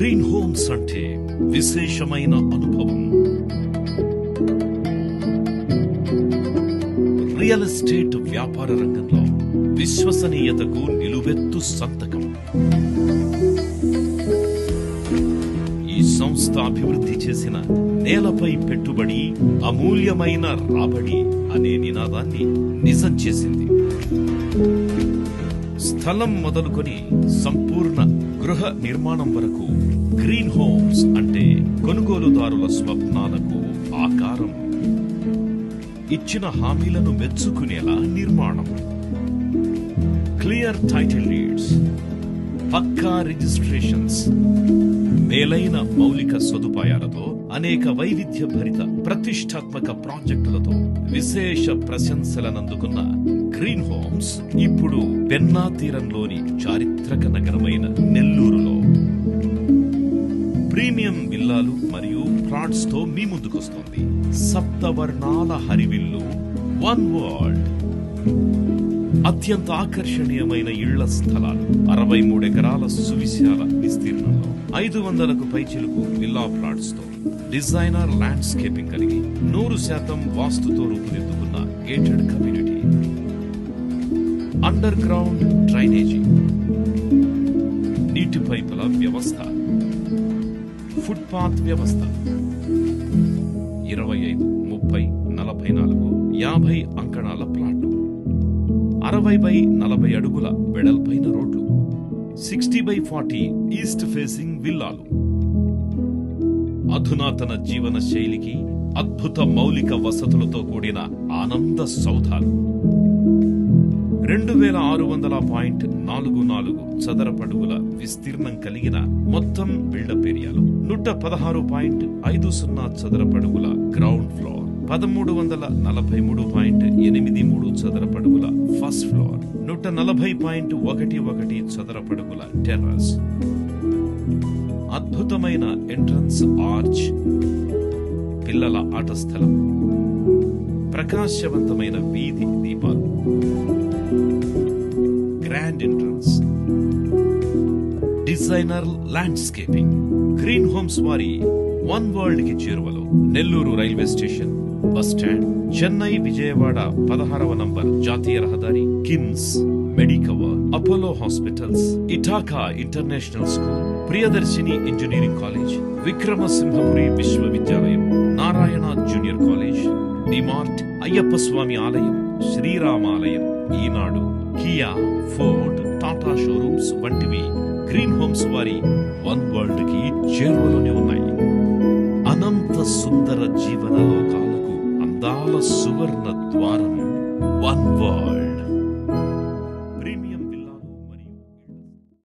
Green homes అంటే విశేషమైన అనుభవం. రియల్ ఎస్టేట్ వ్యాపార రంగంలో విశ్వసనీయతకు నిలువెత్తు సంతకం. ఈ సంస్థ అభివృద్ధి చేసిన నేలపై పెట్టుబడి అమూల్యమైన రాబడి అనే నినాదాన్ని నిజం చేసింది. స్థలం మొదలుకొని సంపూర్ణ గృహ నిర్మాణం వరకు గ్రీన్ హోమ్స్ అంటే కొనుగోలుదారుల స్వప్నాలకు ఆకారం. ఇచ్చిన హామీలను మెచ్చుకునేలా నిర్మాణం. క్లియర్ టైటిల్ లీడ్స్ పక్కా రిజిస్ట్రేషన్స్ మేలైన మౌలిక సదుపాయాలతో అనేక వైవిధ్య భరిత ప్రతిష్టాత్మక ప్రాజెక్టులతో విశేష ప్రశంసలనందుకున్న గ్రీన్ హోమ్స్ ఇప్పుడు పెన్నా తీరంలోని చారిత్రక నగరమైన నెల్లూరులో. ప్రీమియం విల్లాలు మరియు ప్లాట్స్తో మీ ముందుకొస్తోంది. సప్తవర్ణాల హరివిల్లు వన్ వరల్డ్. అత్యంత ఆకర్షణీయమైన ఇళ్ళ స్థలాలు అరవై మూడు ఎకరాల సువిశాల విస్తీర్ణంలో ఐదు వందలకు పైచిలుకు విల్లా ప్లాట్స్తో డిజైనర్ ల్యాండ్స్కేపింగ్ కలిగి నూరు శాతం వాస్తుతో రూపుదిద్దుకున్న gated community. Underground drainage నీటి పైపుల వ్యవస్థ. ఫుట్పాత్ వ్యవస్థ. ఇరవై ఐదు ముప్పై నలభై నాలుగు యాభై అంకణాల ప్లాట్లు. అరవై బై నలభై అడుగుల వెడల్పైన రోడ్లు. Sixty by forty east facing విల్లాలు. అధునాతన జీవన శైలికి అద్భుత మౌలిక వసతులతో కూడిన ఆనంద సౌధాలు. రెండు వేల ఆరు వందల పాయింట్ నాలుగు నాలుగు చదరపడుగుల విస్తీర్ణం కలిగిన మొత్తం బిల్డప్ ఏరియాలో నూట పదహారు పాయింట్ ఐదు సున్నా చదరపడుగుల గ్రౌండ్ ఫ్లోర్ పదమూడు వందల నలభై మూడు పాయింట్ ఎనిమిది మూడు చదరపడుగుల ఫస్ట్ ఫ్లోర్ నూట నలభై పాయింట్ ఒకటి ఒకటి చదరపడుగుల టెర్రస్ అద్భుతమైన ఎంట్రన్స్ ఆర్చ్ పిల్లల ఆట స్థలం ప్రకాశవంతమైన వీధి దీపాలు. Designer landscaping. గ్రీన్ హోమ్స్ వారి వన్ వరల్డ్కి చేరువలో Nellore railway station bus stand Chennai Vijayawada పదహారవ నంబర్ జాతీయ రహదారి KIMS Medicover Apollo hospitals Ithaca international school Priyadarshini engineering college Vikrama Simhapuri విశ్వవిద్యాలయం Narayana junior college DMart Ayyappa Swamy ఆలయం శ్రీరామాలయం Eenadu Kia Ford Tata showrooms వంటివి green homes వారి one వరల్డ్కి చేరువలోనే ఉన్నాయి. అనంత సుందర జీవన లోకాలకు అందాల సువర్ణ ద్వారం వన్ వరల్డ్. ప్రీమియం